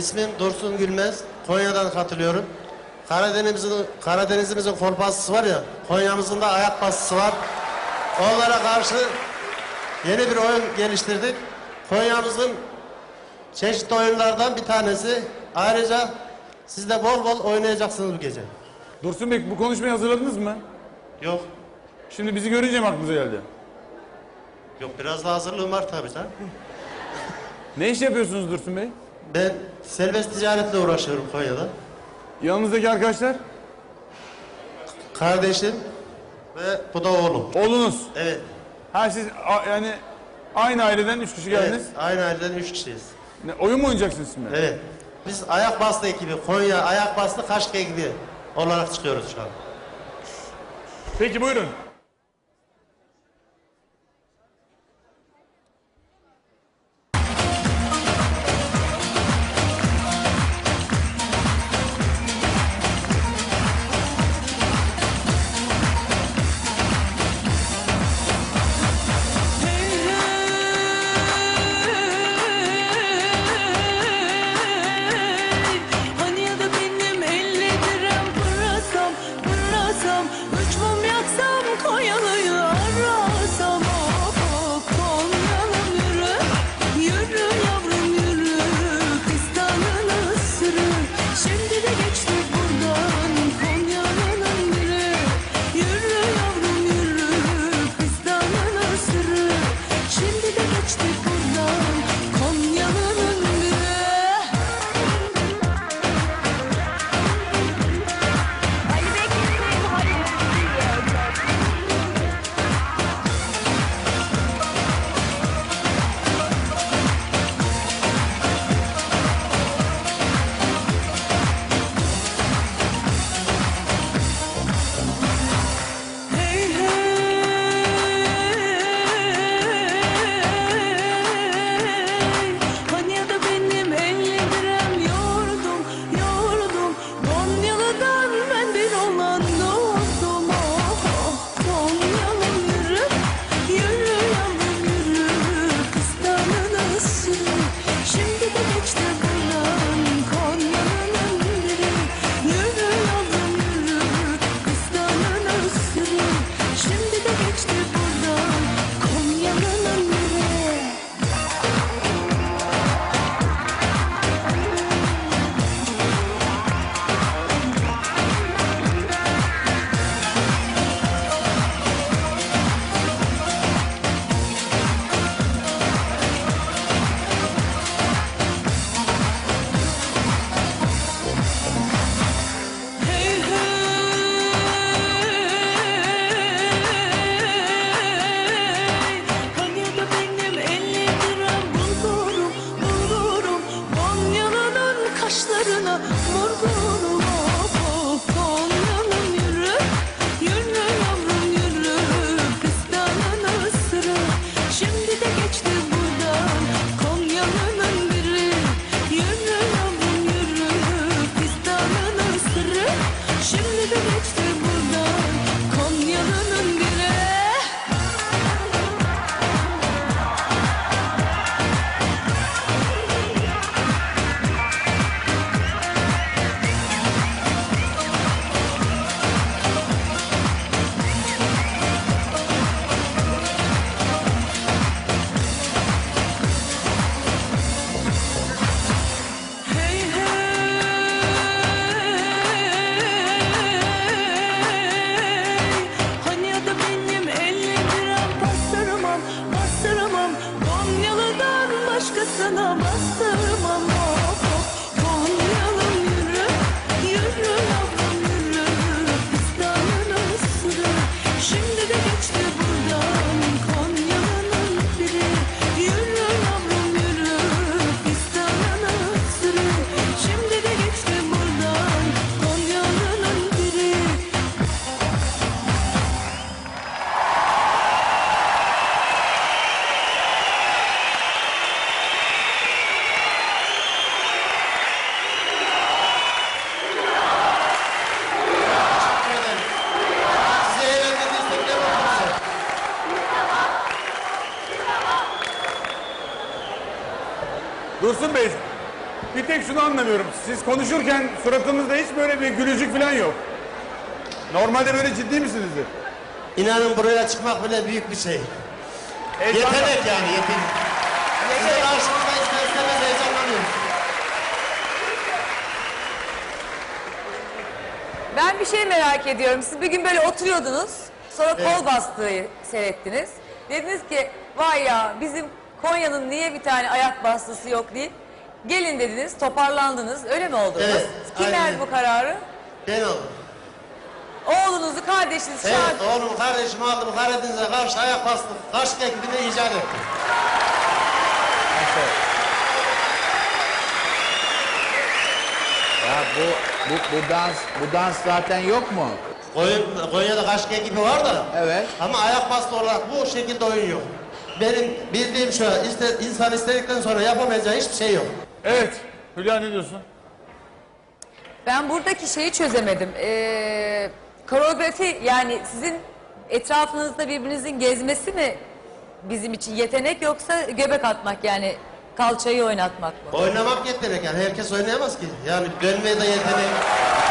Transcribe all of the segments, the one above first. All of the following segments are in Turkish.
İsmim Dursun Gülmez. Konya'dan katılıyorum. Karadeniz'imizin Karadeniz'imizin kol basısı var ya, Konya'mızın da ayak basısı var. Onlara karşı yeni bir oyun geliştirdik. Konya'mızın çeşitli oyunlardan bir tanesi. Ayrıca siz de bol bol oynayacaksınız bu gece. Dursun Bey bu konuşmayı hazırladınız mı? Yok, Şimdi bizi görünce mi aklınıza geldi? yok biraz da hazırlığım var tabii canım. Ne iş yapıyorsunuz Dursun Bey? Ben serbest ticaretle uğraşıyorum Konya'da. Yanınızdaki arkadaşlar? Kardeşim ve bu da oğlum. Oğlunuz. Evet. Ha siz a- yani aynı aileden üç kişi geldiniz. Evet, aynı aileden üç kişiyiz. Ne, oyun mu oynayacaksınız şimdi? Evet. Biz ayak bastı ekibi, Konya ayak bastı Kaşk ekibi olarak çıkıyoruz şu an. Peki buyurun. De geçti başkasına bastırmam Dursun Bey bir tek şunu anlamıyorum. Siz konuşurken suratınızda hiç böyle bir gülücük falan yok. Normalde böyle ciddi misinizdir? İnanın buraya çıkmak bile büyük bir şey. Heyecan- Yetenek yani yetenek. Size karşımda ister istemez heyecanlanıyorum. Ben bir şey merak ediyorum. Siz bir gün böyle oturuyordunuz. Sonra kol bastığı seyrettiniz. Dediniz ki vay ya bizim Konya'nın niye bir tane ayak bastısı yok deyip gelin dediniz toparlandınız. Öyle mi oldu? Evet, Kim aynen. verdi bu kararı? Ben oldum. Oğlunuzu, kardeşinizi Evet, çağırdı. oğlum kardeşim aldım Karadeniz'e karşı ayak bastım. Karşı ekibini icat ettim. Ya bu bu bu dans bu dans zaten yok mu? Konya'da Kaşık ekibi var da. Evet. Ama ayak bastı olarak bu şekilde oyun yok. Benim bildiğim şu, iste, insan istedikten sonra yapamayacağı hiçbir şey yok. Evet. Hülya ne diyorsun? Ben buradaki şeyi çözemedim. Ee, koreografi yani sizin etrafınızda birbirinizin gezmesi mi bizim için yetenek yoksa göbek atmak yani kalçayı oynatmak mı? Oynamak yetenek yani herkes oynayamaz ki. Yani dönmeye de yetenek,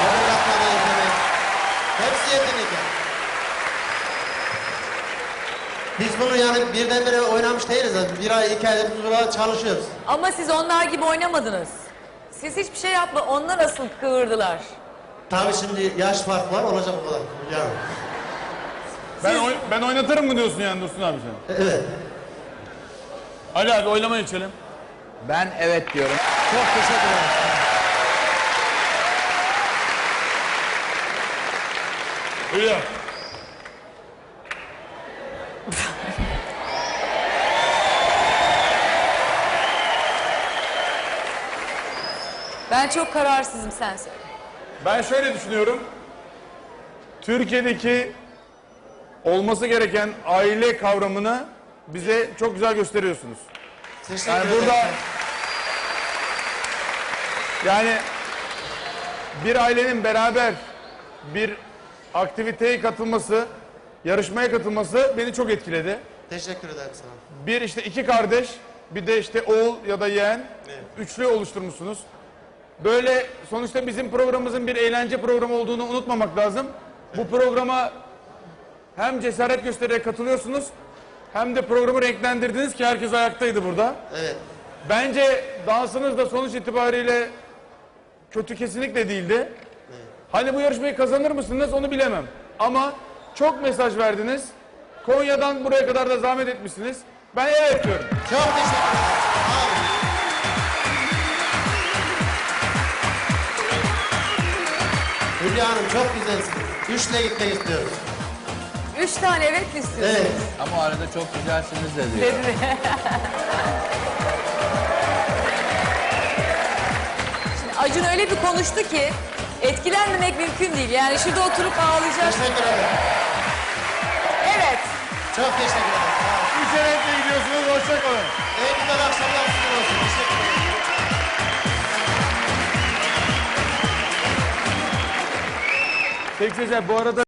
yere atmaya da yetenek. Hepsi yetenek yani. Biz bunu yani birdenbire oynamış değiliz. Bir ay, iki aydır biz burada çalışıyoruz. Ama siz onlar gibi oynamadınız. Siz hiçbir şey yapma. Onlar asıl kıvırdılar. Tabii şimdi yaş farkı var olacak o kadar. Yani. Ben, oy- ben oynatırım mı diyorsun yani Dursun abi sen? Evet. Ali abi oylama içelim. Ben evet diyorum. Çok teşekkür ederim. Hülya. Ben çok kararsızım sen söyle. Ben şöyle düşünüyorum. Türkiye'deki olması gereken aile kavramını bize çok güzel gösteriyorsunuz. Teşekkür Yani ederim. burada yani bir ailenin beraber bir aktiviteye katılması, yarışmaya katılması beni çok etkiledi. Teşekkür ederim sana. Bir işte iki kardeş, bir de işte oğul ya da yeğen, üçlü oluşturmuşsunuz. Böyle sonuçta bizim programımızın bir eğlence programı olduğunu unutmamak lazım. Bu programa hem cesaret göstererek katılıyorsunuz, hem de programı renklendirdiniz ki herkes ayaktaydı burada. Evet. Bence dansınız da sonuç itibariyle kötü kesinlikle değildi. Hani bu yarışmayı kazanır mısınız onu bilemem. Ama çok mesaj verdiniz. Konya'dan buraya kadar da zahmet etmişsiniz. Ben evet diyorum. Çok teşekkür ederim. Hülya Hanım çok güzelsiniz. Üçle gitmek istiyoruz. Üç tane evet mi istiyorsun? Evet. Ama o arada çok güzelsiniz de diyor. Dedi. Şimdi Acun öyle bir konuştu ki etkilenmemek mümkün değil. Yani şurada oturup ağlayacak. Teşekkür ederim. Evet. Çok teşekkür ederim. Sağ olun. Üç evetle gidiyorsunuz. Hoşçakalın. En güzel akşamlar sizin olsun. Teşekkür ederim. Peki Sezer bu arada